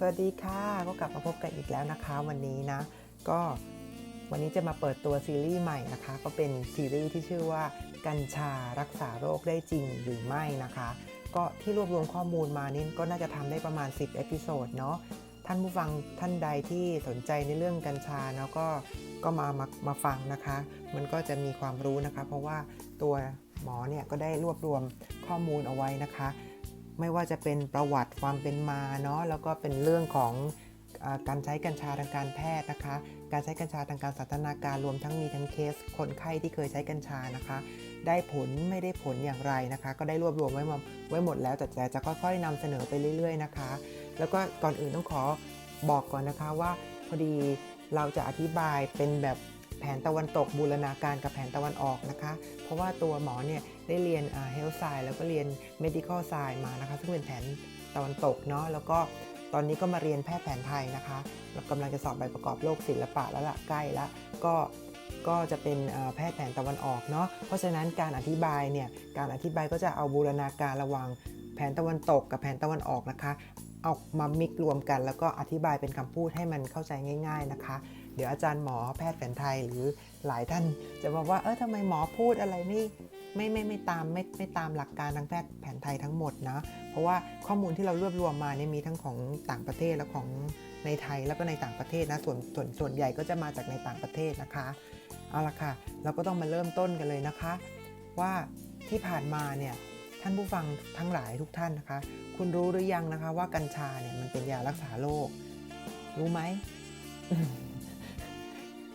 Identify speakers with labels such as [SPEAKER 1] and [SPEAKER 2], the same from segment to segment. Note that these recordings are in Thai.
[SPEAKER 1] สวัสดีค่ะ ก็กลับมาพบกันอีกแล้วนะคะ วันนี้นะ ก็วันนี้จะมาเปิดตัวซีรีส์ใหม่นะคะ ก็เป็นซีรีส์ที่ชื่อว่า กัญชารักษาโรคได้จริงหรือไม่นะคะ ก็ที่รวบรวมข้อมูลมานี่ก็น่าจะทำได้ประมาณ 10เอพิโซดเนาะท่านผู้ฟังท่านใดที่สนใจในเรื่องกัญชาเนาะก็ก็มามามาฟังนะคะ มันก็จะมีความรู้นะคะ เพราะว่าตัวหมอเนี่ยก็ได้รวบรวมข้อมูลเอาไว้นะคะ ไม่ว่าจะเป็นประวัติความเป็นมาเนาะแล้วก็เป็นเรื่องของอการใช้กัญชาทางการแพทย์นะคะ การใช้กัญชาทางการสันทนาการรวมทั้งมีทั้งเคส คนไข้ที่เคยใช้กัญชานะคะ ได้ผลไม่ได้ผลอย่างไรนะคะ ก็ได้รวบรวมไว้มาไว้หมดแล้วแต่แต่จะค่อยๆนำเสนอไปเรื่อย ๆนะคะ แล้วก็ก่อนอื่นต้องขอบอกก่อนนะคะว่าพอดีเราจะอธิบายเป็นแบบแผนตะวันตกบูรณาการกับแผนตะวันออกนะคะ เพราะว่าตัวหมอเนี่ย ได้เรียนเฮลท์ไซแล้วก็เรียน medical science มานะคะ ซึ่งเป็นแผนตะวันตกเนาะแล้วก็ตอนนี้ก็มาเรียนแพทย์แผนไทยนะคะแล้วกำลังจะสอบใบประกอบโรคศิลปะแล้วล่ะใกล้ล้วก็ก็จะเป็นแพทย์แผนตะวันออกเนาะเพราะฉะนั้นการอธิบายเนี่ยการอธิบายก็จะเอาบูรณาการระหว่างแผนตะวันตกกับแผนตะวันออกนะคะเอามามิกรวมกัน แล้วก็อธิบายเป็นคำพูดให้มันเข้าใจง่าย ๆนะคะ เดี๋ยวอาจารย์หมอแพทย์แผนไทยหรือหลายท่านจะบอกว่าเออทำไมหมอพูดอะไรไม่ ไม่ไม่ไม่ตามไม่ไม่ตามหลักการทางแพทย์แผนไทยทั้งหมดนะ เพราะว่าข้อมูลที่เรารวบรวมมาเนี่ยมีทั้งของต่างประเทศและของในไทยแล้วก็ในต่างประเทศนะส่วนส่วนส่วนใหญ่ก็จะมาจากในต่างประเทศนะคะเอาละค่ะ เราก็ต้องมาเริ่มต้นกันเลยนะคะ ว่าที่ผ่านมาเนี่ยท่านผู้ฟังทั้งหลายทุกท่านนะคะ คุณรู้หรือยังนะคะ ว่ากัญชาเนี่ยมันเป็นยารักษาโรครู้ไหม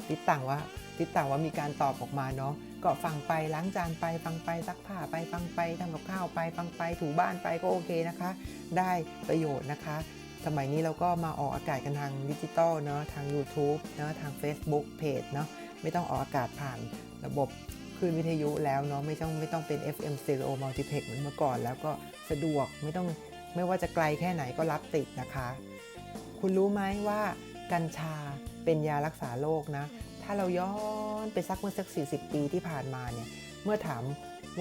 [SPEAKER 1] ติดต่างว่าติดต่างว่ามีการตอบออกมาเนาะ ก็ฟังไปล้างจานไปฟังไปซักผ้าไปฟังไปทำกับข้าวไปฟังไปถูบ้านไปก็โอเคนะคะ ได้ประโยชน์นะคะ สมัยนี้เราก็มาออกอากาศกันทางดิจิตอลเนาะทาง YouTube เนาะทาง Facebook Page เนาะไม่ต้องออกอากาศผ่านระบบคลื่นวิทยุแล้วเนาะไม่ต้องไม่ต้องเป็น FM Stereo Multiplex เหมือนเมื่อก่อน แล้วก็สะดวกไม่ต้องไม่ว่าจะไกลแค่ไหนก็รับติดนะคะ คุณรู้ไหมว่ากัญชาเป็นยารักษาโรคนะ ถ้าเราย้อนไปสักเมื่อสัก 40 ปีที่ผ่านมาเนี่ย เมื่อถาม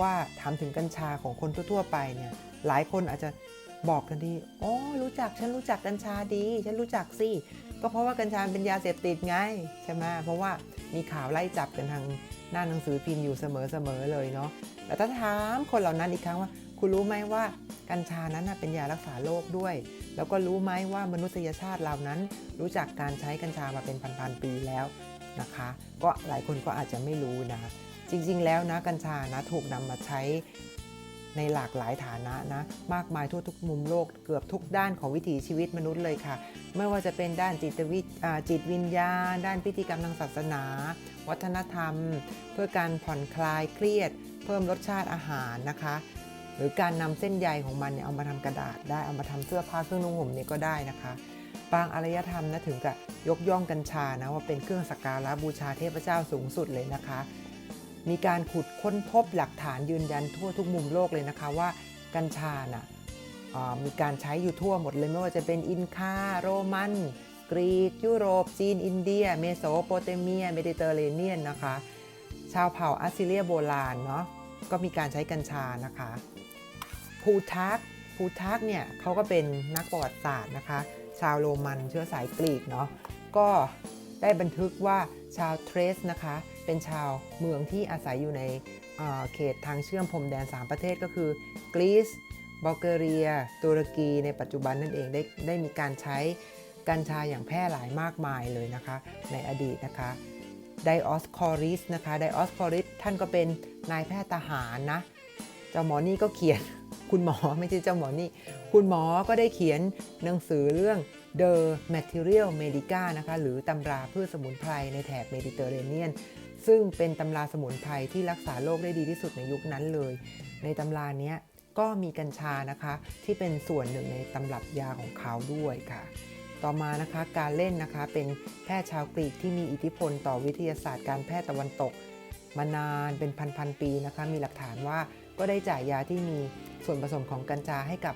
[SPEAKER 1] ว่าถามถึงกัญชาของคนทั่ว ๆ ไปเนี่ย หลายคนอาจจะบอกกันดีโอ้รู้จัก ฉันรู้จักกัญชาดี ฉันรู้จักสิ ก็เพราะว่ากัญชาเป็นยาเสพติดไง ใช่ไหมเพราะว่ามีข่าวไล่จับกันทางหน้าหนังสือพิมพ์อยู่เสมอๆเลยเนาะ แต่ถ้าถามคนเหล่านั้นอีกครั้งว่า คุณรู้ไหมว่ากัญชานั้นเป็นยารักษาโรคด้วย แล้วก็รู้ไหมว่ามนุษยชาติเรานั้น รู้จักการใช้กัญชามาเป็นพันๆปีแล้ว นะคะ ก็หลายคนก็อาจจะไม่รู้นะ จริงๆแล้วนะกัญชานะถูกนำมาใช้ในหลากหลายฐานะนะมากมายทั่วทุกมุมโลกเกือบทุกด้านของวิถีชีวิตมนุษย์เลยค่ะ ไม่ว่าจะเป็นด้านจิตวิจิตวิญญาณ ด้านพิธีกรรมทางศาสนา วัฒนธรรม เพื่อการผ่อนคลายเครียด เพิ่มรสชาติอาหารนะคะ หรือการนำเส้นใยของมันเนี่ยเอามาทำกระดาษได้เอามาทำเสื้อผ้าเครื่องนุ่งห่มเนี่ยก็ได้นะคะ บางอารยธรรมนะถึงกับยกย่องกัญชานะว่าเป็นเครื่องสักการะบูชาเทพเจ้าสูงสุดเลยนะคะ มีการขุดค้นพบหลักฐานยืนยันทั่วทุกมุมโลกเลยนะคะว่ากัญชาน่ะอ่ามีการใช้อยู่ทั่วหมดเลยไม่ว่าจะเป็นอินคาโรมัน กรีก ยุโรป จีน อินเดีย เมโสโปเตเมีย เมดิเตอร์เรเนียนนะคะ ชาวเผ่าอัสซิเลียโบราณเนาะก็มีการใช้กัญชานะคะพูทักพูทักเนี่ยเขาก็เป็นนักประวัติศาสตร์นะคะ ชาวโรมันเชื้อสายกรีกเนาะก็ได้บันทึกว่าชาวเทรสนะคะ เป็นชาวเมืองที่อาศัยอยู่ในเเขตทางเชื่อมพรมแดน 3 ประเทศก็คือกรีซบัลแกเรีย ตุรกี ในปัจจุบันนั่นเองได้ได้มีการใช้กัญชาอย่างแพร่หลายมากมายเลยนะคะ ในอดีตนะคะไดออสคอริสนะคะไดออสคอริสท่านก็เป็นนายแพทย์ทหารนะ เจ้าหมอนี่ก็เขียน คุณหมอไม่ใช่เจ้าหมอนี่ คุณหมอก็ได้เขียนหนังสือเรื่อง The Material Medica นะคะหรือตำราพืชสมุนไพรในแถบเมดิเตอร์เรเนียน ซึ่งเป็นตำราสมุนไพรที่รักษาโรคได้ดีที่สุดในยุคนั้นเลย ในตำราเนี้ยก็มีกัญชานะคะที่เป็นส่วนหนึ่งในตำรับยาของเขาด้วยค่ะ ต่อมานะคะการเล่นนะคะเป็นแพทย์ชาวกรีกที่มีอิทธิพลต่อวิทยาศาสตร์การแพทย์ตะวันตก มานานเป็นพันๆปีนะคะมีหลักฐานว่า ก็ได้จ่ายยาที่มีส่วนผสมของกัญชาให้กับ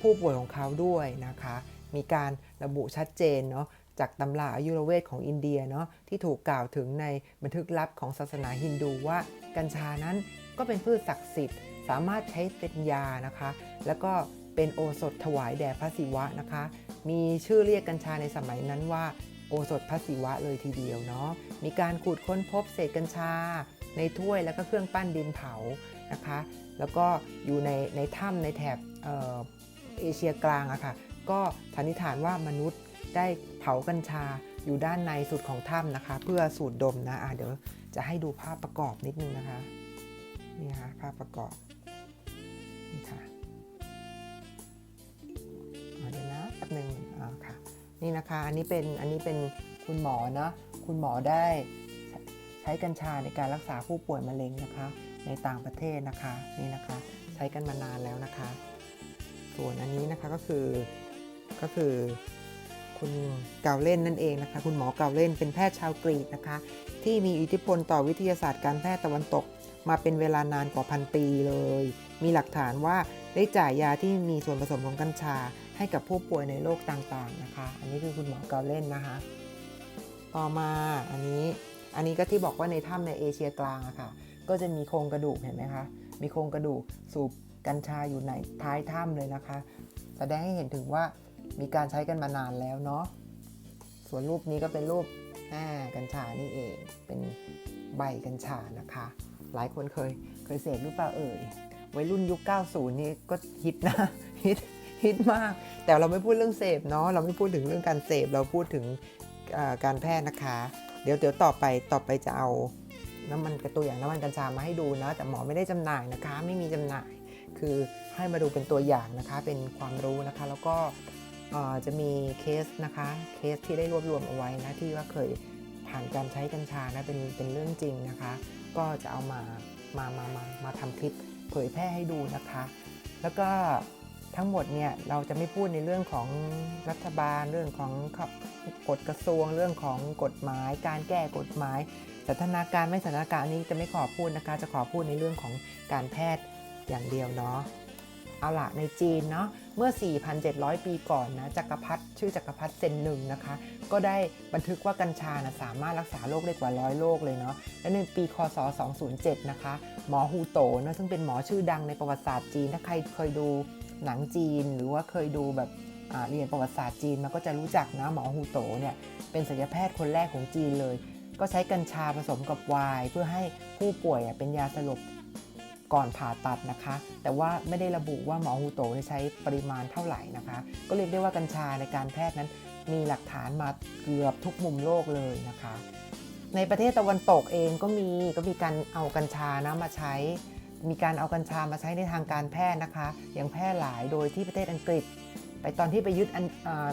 [SPEAKER 1] ผู้ป่วยของเขาด้วยนะคะ มีการระบุชัดเจนเนาะจากตำราอายุรเวทของอินเดียเนาะที่ถูกกล่าวถึงในบันทึกลับของศาสนาฮินดูว่ากัญชานั้นก็เป็นพืชศักดิ์สิทธิ์ สามารถใช้เป็นยานะคะ แล้วก็เป็นโอสถถวายแด่พระศิวะนะคะ มีชื่อเรียกกัญชาในสมัยนั้นว่าโอสถพระศิวะเลยทีเดียวเนาะมีการขุดค้นพบเศษกัญชา ในถ้วยแล้วก็เครื่องปั้นดินเผานะคะ แล้วก็อยู่ในในถ้ำในแถบเออเอเชียกลางอะค่ะ ก็สันนิษฐานว่ามนุษย์ได้เผากัญชาอยู่ด้านในสุดของถ้ำนะคะ เพื่อสูดดมนะะเดี๋ยวจะให้ดูภาพประกอบนิดนึงนะคะนี่ค่ะภาพประกอบนี่ค่ะเดี๋ยวนะแป๊บหนึงอ่าค่ะนี่นะคะอันนี้เป็นอันนี้เป็นคุณหมอนะคุณหมอได้ ช้กัญชาในการรักษาผู้ป่วยมะเร็งนะคะ ในต่างประเทศนะคะนี่นะคะ ใช้กันมานานแล้วนะคะ ส่วนอันนี้นะคะก็คือก็คือคุณเกาเล่นนั่นเองนะคะ คุณหมอเกาเล่นเป็นแพทย์ชาวกรีกนะคะ ที่มีอิทธิพลต่อวิทยาศาสตร์การแพทย์ตะวันตก มาเป็นเวลานานกว่าพันปีเลย มีหลักฐานว่าได้จ่ายยาที่มีส่วนผสมของกัญชา ให้กับผู้ป่วยในโรคต่างๆนะคะ อันนี้คือคุณหมอเกาเล่นนะคะ ต่อมาอันนี้ อันนี้ก็ที่บอกว่าในถ้ำในเอเชียกลางอะค่ะ ก็จะมีโครงกระดูกเห็นไหมคะ มีโครงกระดูกสูบกัญชาอยู่ในท้ายถ้ำเลยนะคะ แสดงให้เห็นถึงว่ามีการใช้กันมานานแล้วเนาะ ส่วนรูปนี้ก็เป็นรูปแม่กัญชานี่เอง เป็นใบกัญชานะคะ หลายคนเคยเคยเสพหรือเปล่าเอ่ย วัยรุ่นยุค 90 นี่ก็ฮิตนะฮิตฮิตมาก แต่เราไม่พูดเรื่องเสพเนาะ เราไม่พูดถึงเรื่องการเสพ เราพูดถึงการแพทย์นะคะ เดี๋ยวเดี๋ยวต่อไปต่อไปจะเอาน้ำมันกระตัวอย่างน้ำมันกัญชามาให้ดูนะแต่หมอไม่ได้จำหน่ายนะคะ ไม่มีจำหน่าย คือให้มาดูเป็นตัวอย่างนะคะ เป็นความรู้นะคะ แล้วก็จะมีเคสนะคะ เคสที่ได้รวบรวมเอาไว้นะที่ว่าเคยผ่านการใช้กัญชานะเป็นเป็นเรื่องจริงนะคะ ก็จะเอามามามามามาทำคลิปเผยแพร่ให้ดูนะคะ แล้วก็ ทั้งหมดเนี่ยเราจะไม่พูดในเรื่องของรัฐบาลเรื่องของกฎกระทรวง เรื่องของกฎหมาย การแก้กฎหมายสถานการณ์ไม่สถานการณ์อันนี้จะไม่ขอพูดนะคะ จะขอพูดในเรื่องของการแพทย์อย่างเดียวเนาะเอาละในจีนเนาะเมื่อ 4,700 ปีก่อนนะจักรพรรดิชื่อจักรพรรดิเซนหนึ่งนะคะ ก็ได้บันทึกว่ากัญชานะสามารถรักษาโรคได้กว่าร้อยโรคเลยเนาะและในปีคศ 207 นะคะ หมอฮูโตนะซึ่งเป็นหมอชื่อดังในประวัติศาสตร์จีนถ้าใครเคยดู หนังจีน หรือว่าเคยดูแบบเรียนประวัติศาสตร์จีนมันก็จะรู้จักนะหมอฮูโตเนี่ยเป็นศัลยแพทย์คนแรกของจีนเลย ก็ใช้กัญชาผสมกับไวน์เพื่อให้ผู้ป่วยเป็นยาสลบก่อนผ่าตัดนะคะ แต่ว่าไม่ได้ระบุว่าหมอฮูโตใช้ปริมาณเท่าไหร่นะคะ ก็เรียกได้ว่ากัญชาในการแพทย์นั้น มีหลักฐานมาเกือบทุกมุมโลกเลยนะคะ ในประเทศตะวันตกเองก็มีก็มีการเอากัญชานะมาใช้ มีการเอากัญชามาใช้ในทางการแพทย์นะคะ อย่างแพร่หลายโดยที่ประเทศอังกฤษ ไปตอนที่ไปยึด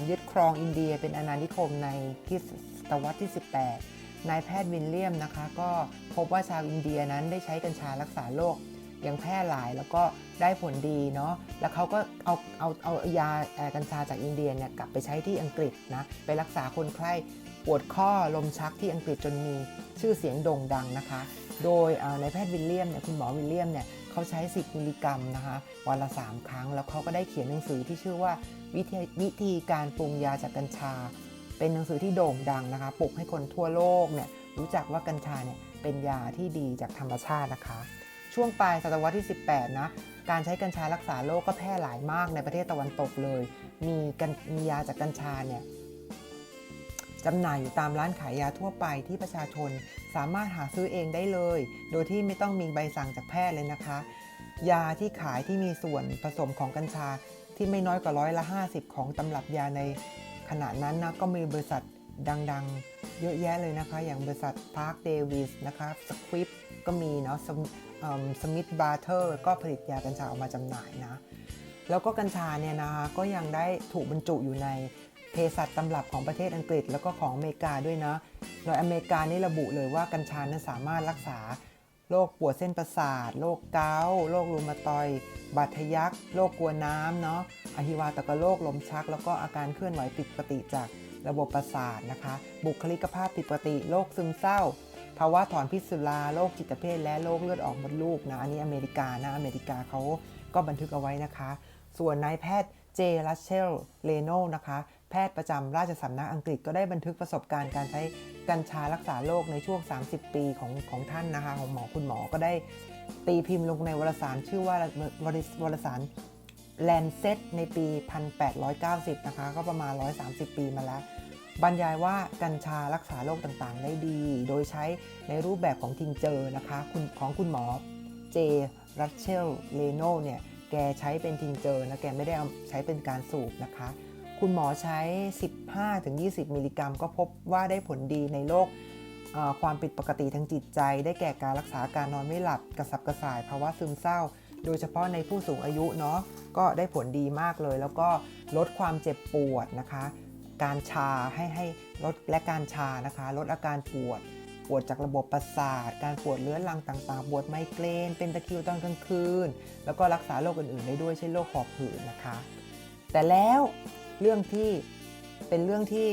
[SPEAKER 1] ยึดครองอินเดีย เป็นอาณานิคมในคริสตวรรษที่ 18 นายแพทย์วิลเลียมนะคะ ก็พบว่าชาวอินเดียนั้นได้ใช้กัญชารักษาโรคอย่างแพร่หลายแล้วก็ได้ผลดีเนาะ แล้วเขาก็เอาเอาเอายาเอ่อกัญชาจากอินเดียเนี่ยกลับไปใช้ที่อังกฤษนะ ไปรักษาคนไข้ปวดข้อลมชักที่อังกฤษจนมีชื่อเสียงโด่งดังนะคะ โดยเอ่อนแพทย์วิลเลียมเนี่ยคุณหมอวิลเลียมเนี่ยเขาใช้ 10 มิลลิกรัมนะคะวันละ 3 ครั้ง แล้วเขาก็ได้เขียนหนังสือที่ชื่อว่าวิธีวิธีการปรุงยาจากกัญชา เป็นหนังสือที่โด่งดังนะคะปลุกให้คนทั่วโลกเนี่ยรู้จักว่ากัญชาเนี่ยเป็นยาที่ดีจากธรรมชาตินะคะ ช่วงปลายศตวรรษที่ 18 นะการใช้กัญชารักษาโรคก็แพร่หลายมากในประเทศตะวันตกเลย มีกันมียาจากกัญชาเนี่ยจำหน่ายอยู่ตามร้านขายยาทั่วไปที่ประชาชน สามารถหาซื้อเองได้เลย โดยที่ไม่ต้องมีใบสั่งจากแพทย์เลยนะคะ ยาที่ขายที่มีส่วนผสมของกัญชาที่ไม่น้อยกว่าร้อยละ 50 ของตำรับยาในขณะนั้นนะก็มีบริษัทดังๆ เยอะแยะเลยนะคะ อย่างบริษัท Park Davis นะคะสควิปก็มีเนาะสมิธบราเธอร์ก็ผลิตยากัญชาออกมาจำหน่ายนะ แล้วก็กัญชาเนี่ยนะคะก็ยังได้ถูกบรรจุอยู่ในเภสัชตำรับของประเทศอังกฤษแล้วก็ของอเมริกาด้วยนะ โดยอเมริกานี่ระบุเลยว่ากัญชานั้นสามารถรักษาโรคปวดเส้นประสาท โรคเกาต์โรครูมาตอยด์บาดทะยัก โรคกลัวน้ำเนาะอหิวาตกโรคลมชัก แล้วก็อาการเคลื่อนไหวผิดปกติจากระบบประสาทนะคะ บุคลิกภาพผิดปกติ โรคซึมเศร้า ภาวะถอนพิษสุรา โรคจิตเภท และโรคเลือดออกมดลูกนะ อันนี้อเมริกานะ อเมริกาเขาก็บันทึกเอาไว้นะคะ ส่วนนายแพทย์เจรัชเชล เลโนนะคะ แพทย์ประจำราชสำนักอังกฤษก็ได้บันทึกประสบการณ์การใช้ กัญชารักษาโรคในช่วง 30 ปีของของท่านนะคะของหมอคุณหมอก็ได้ตีพิมพ์ลงในวารสารชื่อว่าวารวารสารแลนเซตในปี 1890 นะคะ ก็ประมาณ 130 ปีมาแล้ว บรรยายว่ากัญชารักษาโรคต่างๆ ได้ดี โดยใช้ในรูปแบบของทิงเจอนะคะคของคุณหมอเจ รัชเชล เลโนเนี่ย แกใช้เป็นทิงเจอนะ แกไม่ได้เอาใช้เป็นการสูบนะคะ คุณหมอใช้ 15-20 มิลลิกรัม ก็พบว่าได้ผลดีในโรคความผิดปกติทางจิตใจ ได้แก่การรักษาการนอนไม่หลับกระสับกระส่ายภาวะซึมเศร้า โดยเฉพาะในผู้สูงอายุเนาะก็ได้ผลดีมากเลย แล้วก็ลดความเจ็บปวดนะคะ การชาให้ให้ลดและการชานะคะ ลดอาการปวด ปวดจากระบบประสาท การปวดเรื้อรังต่างๆ ปวดไมเกรน เป็นตะคริวตอนกลางคืน แล้วก็รักษาโรคอื่นๆ ได้ด้วยเช่นโรคหอบหืดนะคะ แต่แล้ว เรื่องที่เป็นเรื่องที่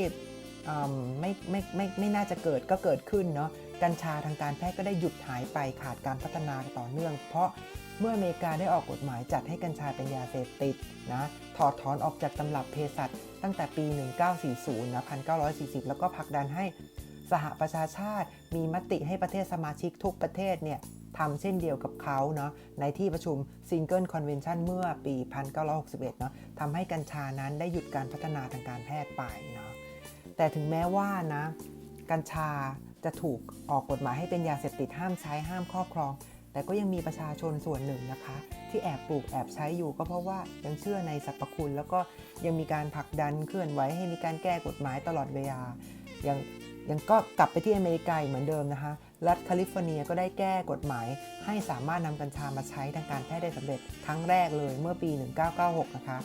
[SPEAKER 1] อืมไม่ไม่ไม่ไม่น่าจะเกิดก็เกิดขึ้นเนาะกัญชาทางการแพทย์ก็ได้หยุดหายไปขาดการพัฒนาต่อเนื่อง เพราะเมื่ออเมริกาได้ออกกฎหมายจัดให้กัญชาเป็นยาเสพติดนะถอดถอนออกจากตำรับเภสัชตั้งแต่ปี 1940นะ1940 แล้วก็ผลักดันให้สหประชาชาติมีมติให้ประเทศสมาชิกทุกประเทศเนี่ย ทำเช่นเดียวกับเขาเนาะในที่ประชุม Single Convention เมื่อปี 1961 เนาะทำให้กัญชานั้นได้หยุดการพัฒนาทางการแพทย์ไปเนาะแต่ถึงแม้ว่านะกัญชาจะถูกออกกฎหมายให้เป็นยาเสพติดห้ามใช้ห้ามครอบครอง แต่ก็ยังมีประชาชนส่วนหนึ่งนะคะ ที่แอบปลูกแอบใช้อยู่ก็เพราะว่ายังเชื่อในสรรพคุณ แล้วก็ยังมีการผลักดันเคลื่อนไหวให้มีการแก้กฎหมายตลอดเวลายังยังก็กลับไปที่อเมริกาเหมือนเดิมนะคะ รัฐแคลิฟอร์เนียก็ได้แก้กฎหมาย ให้สามารถนำกัญชามาใช้ทางการแพทย์ได้สำเร็จครั้งแรกเลยเมื่อปี 1996 นะคะ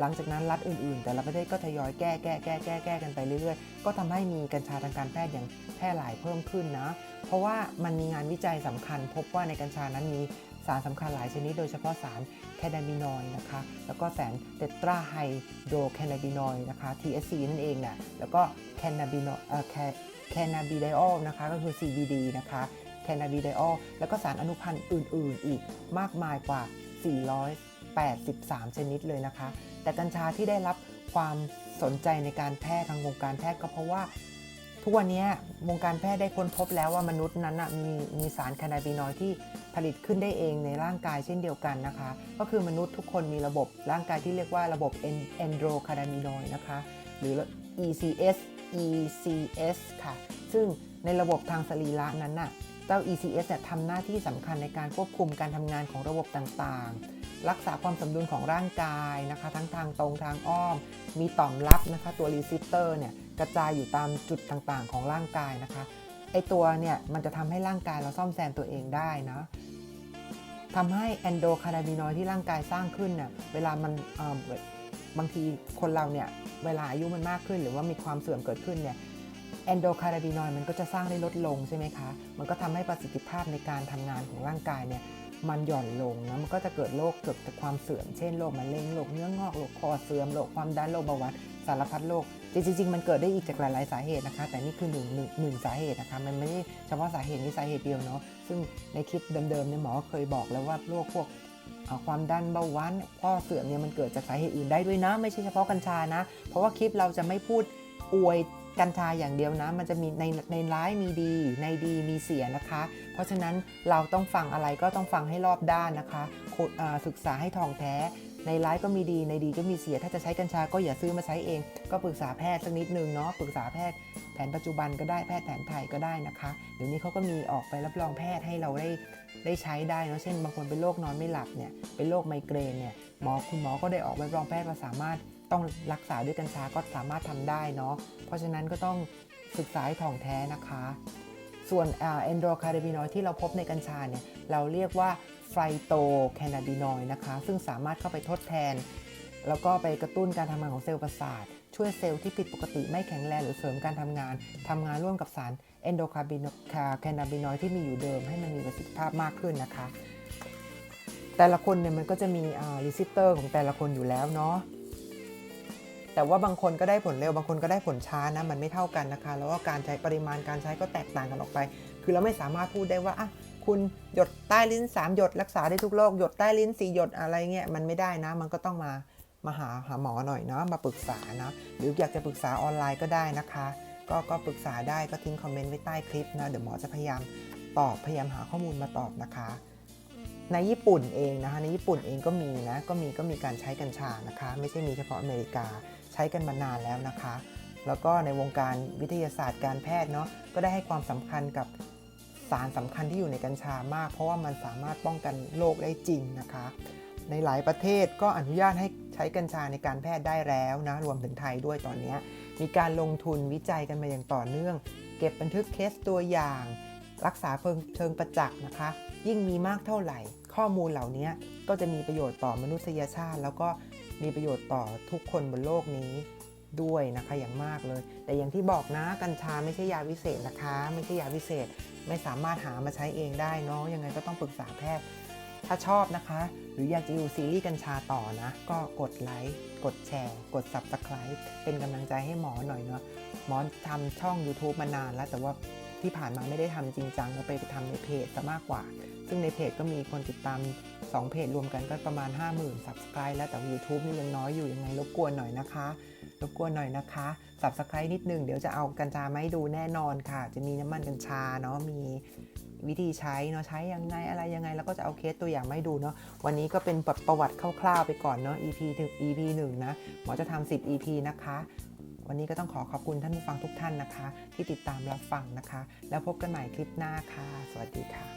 [SPEAKER 1] หลังจากนั้นรัฐอื่นๆ แต่ละประเทศก็ทยอยแก้แก้แก้แก้แก้กันไปเรื่อยๆ ก็ทำให้มีกัญชาทางการแพทย์อย่างแพร่หลายเพิ่มขึ้นนะ เพราะว่ามันมีงานวิจัยสำคัญ พบว่าในกัญชานั้นมีสารสำคัญหลายชนิดโดยเฉพาะสารแคนาบินอยด์นะคะ แล้วก็สารเตตราไฮโดรแคนาบินอยด์นะคะ THC นั่นเองนะแล้วก็แคนาบินอยเอ่อแค แคนาบิไดออลนะคะก็คือ CBD นะคะแคนาบิไดออลแล้วก็สารอนุพันธ์อื่น ๆ อีกมากมายกว่า 483 ชนิดเลยนะคะ แต่กัญชาที่ได้รับความสนใจในการแพทย์ทางวงการแพทย์ก็เพราะว่า ทุกวันนี้วงการแพทย์ได้ค้นพบแล้วว่ามนุษย์นั้นมีมีสารแคนาบินอยที่ผลิตขึ้นได้เองในร่างกายเช่นเดียวกันนะคะ ก็คือมนุษย์ทุกคนมีระบบร่างกายที่เรียกว่าระบบ endocarabinoid นะคะ หรือ ECS ECS ค่ะ ซึ่งในระบบทางสรีระนั้นน่ะ เจ้า ECS เนี่ยทำหน้าที่สำคัญในการควบคุมการทำงานของระบบต่างๆ รักษาความสมดุลของร่างกายนะคะ ทั้งทางตรงทางอ้อม มีต่อมรับนะคะตัวรีเซพเตอร์เนี่ยกระจายอยู่ตามจุดต่างๆ ของร่างกายนะคะ ไอตัวเนี่ยมันจะทำให้ร่างกายเราซ่อมแซมตัวเองได้นะทำให้แอนโดคาราบินอยที่ร่างกายสร้างขึ้นเนี่ยเวลามันอ่อบางทีคนเราเนี่ย เวลาอายุมันมากขึ้น หรือว่ามีความเสื่อมเกิดขึ้นเนี่ยแอนโดคาราบินอยมันก็จะสร้างได้ลดลงใช่ไหมคะ มันก็ทำให้ประสิทธิภาพในการทำงานของร่างกายเนี่ยมันหย่อนลงนะ มันก็จะเกิดโรคเกิดจากความเสื่อม เช่นโรคมะเร็ง โรคเนื้องอก โรคคอเสื่อม โรคความดัน โรคเบาหวาน สารพัดโรค จริงๆ มันเกิดได้อีกจากหลายๆ สาเหตุนะคะ แต่นี่คือหนึ่งหนึ่งหนึ่งสาเหตุนะคะ มันไม่ใช่เฉพาะสาเหตุนี้สาเหตุเดียวเนาะ ซึ่งในคลิปเดิมๆเนี่ยหมอก็เคยบอกแล้วว่าโรคพวก ความดันเบาหวานข้อเสื่อมเนี่ยมันเกิดจากสาเหตุอื่นได้ด้วยนะ ไม่ใช่เฉพาะกัญชานะ เพราะว่าคลิปเราจะไม่พูดอวยกัญชาอย่างเดียวนะ มันจะมีในในร้ายมีดี ในดีมีเสียนะคะ เพราะฉะนั้นเราต้องฟังอะไรก็ต้องฟังให้รอบด้านนะคะศึกษาให้ท่องแท้ ในร้ายก็มีดีในดีก็มีเสีย ถ้าจะใช้กัญชาก็อย่าซื้อมาใช้เอง ก็ปรึกษาแพทย์สักนิดนึงเนาะปรึกษาแพทย์แผนปัจจุบันก็ได้แพทย์แผนไทยก็ได้นะคะ เดี๋ยวนี้เขาก็มีออกไปรับรองแพทย์ให้เราได้ได้ใช้ได้เนาะเช่นบางคนเป็นโรคนอนไม่หลับเนี่ยเป็นโรคไมเกรนเนี่ยหมอคุณหมอก็ได้ออกใบรับรองแพทย์ว่าสามารถต้องรักษาด้วยกัญชาก็สามารถทำได้เนาะเพราะฉะนั้นก็ต้องศึกษาให้ถ่องแท้นะคะ ส่วนเอนโดคาร์บินอยที่เราพบในกัญชาเนี่ยเราเรียกว่า ไฟโตแคนาบินอยนะคะ ซึ่งสามารถเข้าไปทดแทน แล้วก็ไปกระตุ้นการทำงานของเซลล์ประสาท ช่วยเซลล์ที่ผิดปกติไม่แข็งแรงหรือเสริมการทำงานทำงานร่วมกับสารเอนโดคาบินแคนาบินอยที่มีอยู่เดิมให้มันมีประสิทธิภาพมากขึ้นนะคะ แต่ละคนเนี่ยมันก็จะมีรีเซพเตอร์ของแต่ละคนอยู่แล้วเนาะแต่ว่าบางคนก็ได้ผลเร็วบางคนก็ได้ผลช้านะมันไม่เท่ากันนะคะ แล้วก็การใช้ปริมาณการใช้ก็แตกต่างกันออกไป คือเราไม่สามารถพูดได้ว่าอะ คุณหยดใต้ลิ้น 3 หยดรักษาได้ทุกโรคหยดใต้ลิ้น4หยดอะไรเงี้ยมันไม่ได้นะ มันก็ต้องมามาหาหาหมอหน่อยเนาะมาปรึกษานะหรืออยากจะปรึกษาออนไลน์ก็ได้นะคะ ก็ก็ปรึกษาได้ก็ทิ้งคอมเมนต์ไว้ใต้คลิปนะเดี๋ยวหมอจะพยายามตอบพยายามหาข้อมูลมาตอบนะคะ ในญี่ปุ่นเองนะคะ ในญี่ปุ่นเองก็มีนะก็มีก็มีการใช้กัญชานะคะ ไม่ใช่มีเฉพาะอเมริกาใช้กันมานานแล้วนะคะ แล้วก็ในวงการวิทยาศาสตร์การแพทย์เนาะก็ได้ให้ความสำคัญกับ สารสำคัญที่อยู่ในกัญชามาก เพราะว่ามันสามารถป้องกันโรคได้จริงนะคะ ในหลายประเทศก็อนุญาตให้ใช้กัญชาในการแพทย์ได้แล้วนะรวมถึงไทยด้วยตอนนี้ มีการลงทุนวิจัยกันมาอย่างต่อเนื่อง เก็บบันทึกเคสตัวอย่าง รักษาเพิงเชิงประจักษ์นะคะ ยิ่งมีมากเท่าไหร่ ข้อมูลเหล่านี้ก็จะมีประโยชน์ต่อมนุษยชาติ แล้วก็มีประโยชน์ต่อทุกคนบนโลกนี้ ด้วยนะคะอย่างมากเลย แต่อย่างที่บอกนะกัญชาไม่ใช่ยาวิเศษนะคะ ไม่ใช่ยาวิเศษ ไม่สามารถหามาใช้เองได้เนาะยังไงก็ต้องปรึกษาแพทย์ ถ้าชอบนะคะ หรืออยากจะดูซีรีส์กัญชาต่อนะ ก็กดไลค์กดแชร์ กด Subscribe เป็นกำลังใจให้หมอหน่อยเนาะหมอทำช่อง YouTube มานานแล้วแต่ว่าที่ผ่านมาไม่ได้ทำจริงจังก็ไปไปทำในเพจซะมากกว่า ซึ่งในเพจก็มีคนติดตาม 2 เพจรวมกันก็ประมาณ 50,000 Subscribe แล้วแต่ YouTube นี่ยังน้อยอยู่ยังไงรบกวนหน่อยนะคะรบกวนหน่อยนะคะ Subscribe นิดหนึ่งเดี๋ยวจะเอากัญชามาให้ดูแน่นอนค่ะ จะมีน้ำมันกัญชาเนาะมีวิธีใช้เนาะใช้ยังไงอะไรยังไง แล้วก็จะเอาเคสตัวอย่างมาให้ดูเนาะวันนี้ก็เป็นแบบประวัติคร่าวๆไปก่อนเนาะ EP ถึง EP 1 นะ หมอจะทำ10 EP นะคะวันนี้ก็ต้องขอขอบคุณท่านผู้ฟังทุกท่านนะคะ ที่ติดตามรับฟังนะคะ แล้วพบกันใหม่คลิปหน้าค่ะ สวัสดีค่ะ